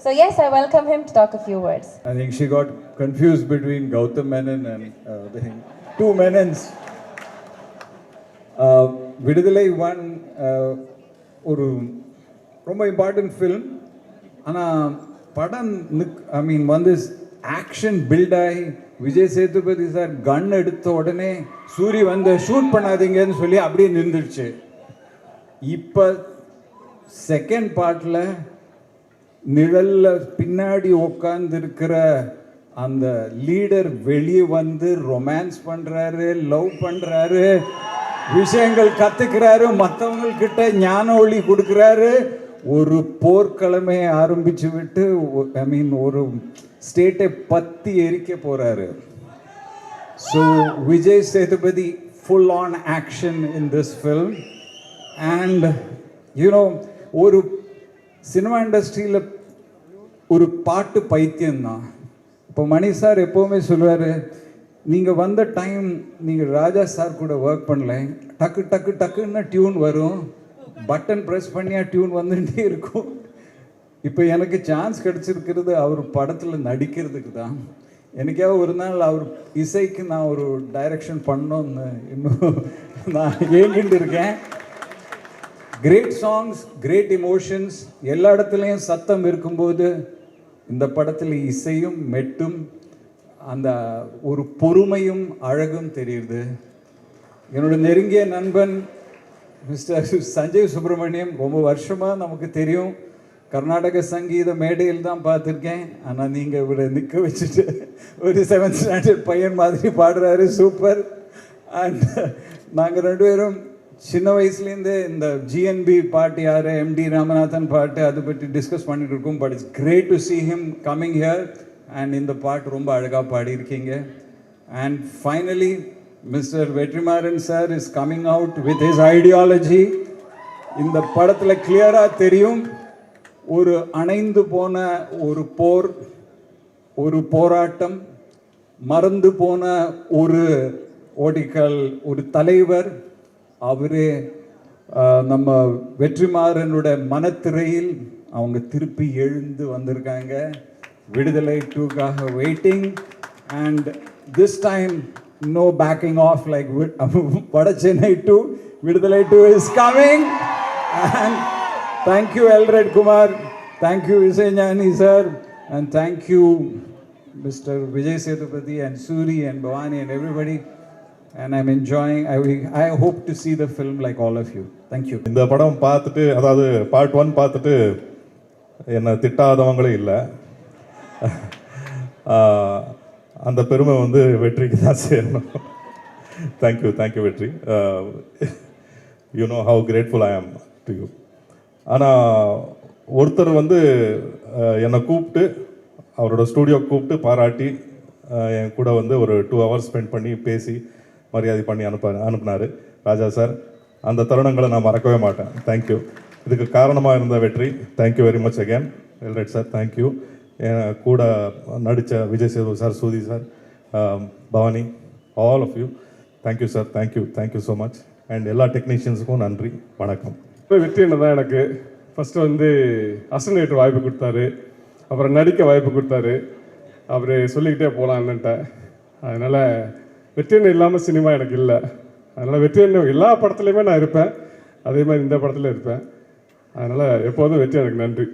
So, yes, I welcome him to talk a few words. I think she got confused between Gautam Menon and uh, the two Menons. Uh, Viduthalai one uh, ஒரு ரொம்ப important film ஆனால் படம் நிக் ஐ மீன் வந்து action build ஆகி Vijay Sethupathi sir கன் எடுத்த உடனே சூரி வந்து shoot பண்ணாதீங்கன்னு சொல்லி அப்படியே நின்றுடுச்சு இப்போ செகண்ட் பார்ட்டில் நிழல்ல பின்னாடி உட்காந்துருக்கிற அந்த லீடர் வெளியே வந்து ரொமான்ஸ் பண்றாரு லவ் பண்றாரு விஷயங்கள் கத்துக்கிறாரு மற்றவங்கக்கிட்ட ஞான ஒளி கொடுக்குறாரு. ஒரு போர்க்கிழமையை ஆரம்பிச்சு விட்டு ஐ மீன் ஒரு ஸ்டேட்டை பத்தி எரிக்க போறாரு. So Vijay Sethupathi full on action in this film and you know ஒரு சினிமா இண்டஸ்ட்ரியில் ஒரு பாட்டு பைத்தியம்தான். இப்போ மணி சார் எப்போவுமே சொல்லுவார் நீங்கள் வந்த டைம் நீங்கள் ராஜா சார் கூட ஒர்க் பண்ணல. டக்கு டக்கு டக்குன்னு டியூன் வரும். பட்டன் ப்ரெஸ் பண்ணியா டியூன் வந்துகிட்டே இருக்கும். இப்போ எனக்கு சான்ஸ் கிடச்சிருக்கிறது அவர் படத்தில் நடிக்கிறதுக்கு தான். எனக்கே ஒரு நாள் அவர் இசைக்கு நான் ஒரு டைரக்ஷன் பண்ணோன்னு இன்னும் நான் ஏங்கிட்டு இருக்கேன். கிரேட் சாங்ஸ் கிரேட் இமோஷன்ஸ் எல்லா இடத்துலையும் சத்தம் இருக்கும்போது இந்த படத்தில் இசையும் மெட்டும் அந்த ஒரு பொறுமையும் அழகும் தெரியுது. என்னோட நெருங்கிய நண்பன் மிஸ்டர் சஞ்சய் சுப்பிரமணியம் ரொம்ப வருஷமாக நமக்கு தெரியும். கர்நாடக சங்கீத மேடையில் தான் பார்த்துருக்கேன். ஆனால் நீங்கள் இவரை நிற்க வச்சுட்டு ஒரு செவன்த் ஸ்டாண்டர்ட் பையன் மாதிரி பாடுறாரு. சூப்பர் அண்ட் நாங்கள் ரெண்டு பேரும் சின்ன வயசுலேருந்தே இந்த ஜிஎன்பி பாட்டு யார் எம்டி ராமநாதன் பாட்டு அதை பற்றி டிஸ்கஸ் பண்ணிட்டு இருக்கோம் but it's great to see him coming here and இந்த பாட்டு ரொம்ப அழகாக பாடியிருக்கீங்க. And finally mister Vetrimaaran sir is coming out with his ideology இந்த படத்தில் கிளியராக தெரியும் ஒரு அணைந்து போன ஒரு போர் ஒரு போராட்டம் மறந்து போன ஒரு ஓடிக்கல் ஒரு தலைவர் அவரே நம்ம வெற்றிமாறனோட மனத்திரையில் அவங்க திருப்பி எழுந்து வந்திருக்காங்க. Viduthalai டூக்காக waiting and this time no backing off like Vada Chennai two Viduthalai two is coming and thank you Elred Kumar thank you Vijayagnani sir and thank you mister Vijay Sethupathi and Soori and Bhavani and everybody and I'm enjoying I I hope to will- the hope like all of you like all இந்த படம் பார்த்துட்டு அதாவது part one பார்த்துட்டு என்னை திட்டாதவங்களே இல்லை. அந்த பெருமை வந்து வெற்றிக்கு தான் சேரணும். Thank you thank you Vetri. You know how grateful I am to you ஆனால் ஒருத்தர் வந்து என்னை கூப்பிட்டு அவரோட ஸ்டூடியோ கூப்பிட்டு பாராட்டி என் கூட வந்து ஒரு டூ ஹவர்ஸ் ஸ்பெண்ட் பண்ணி பேசி மரியாதை பண்ணி அனுப்ப அனுப்புனாரு. ராஜா சார் அந்த தருணங்களை நான் மறக்கவே மாட்டேன். தேங்க்யூ இதுக்கு காரணமாக இருந்த Vetri. Thank you very much again Velraj sir thank you என் கூட நடித்த Vijay Sethu sir Soori sir Bhavani all of you thank you sir thank you thank you so much and எல்லா டெக்னீஷியன்ஸுக்கும் நன்றி. வணக்கம். இப்போ வெற்றி என்ன தான் எனக்கு ஃபஸ்ட்டு வந்து அசனேட்டர் வாய்ப்பு கொடுத்தாரு. அப்புறம் நடிக்க வாய்ப்பு கொடுத்தாரு. அவர் சொல்லிக்கிட்டே போகலாம் என்னன்ட்ட. அதனால் வெற்றியன் இல்லாமல் சினிமா எனக்கு இல்லை. அதனால் வெற்றியன் எல்லா படத்துலையுமே நான் இருப்பேன். அதே மாதிரி இந்த படத்தில் இருப்பேன். அதனால் எப்போதும் வெற்றி எனக்கு நன்றி.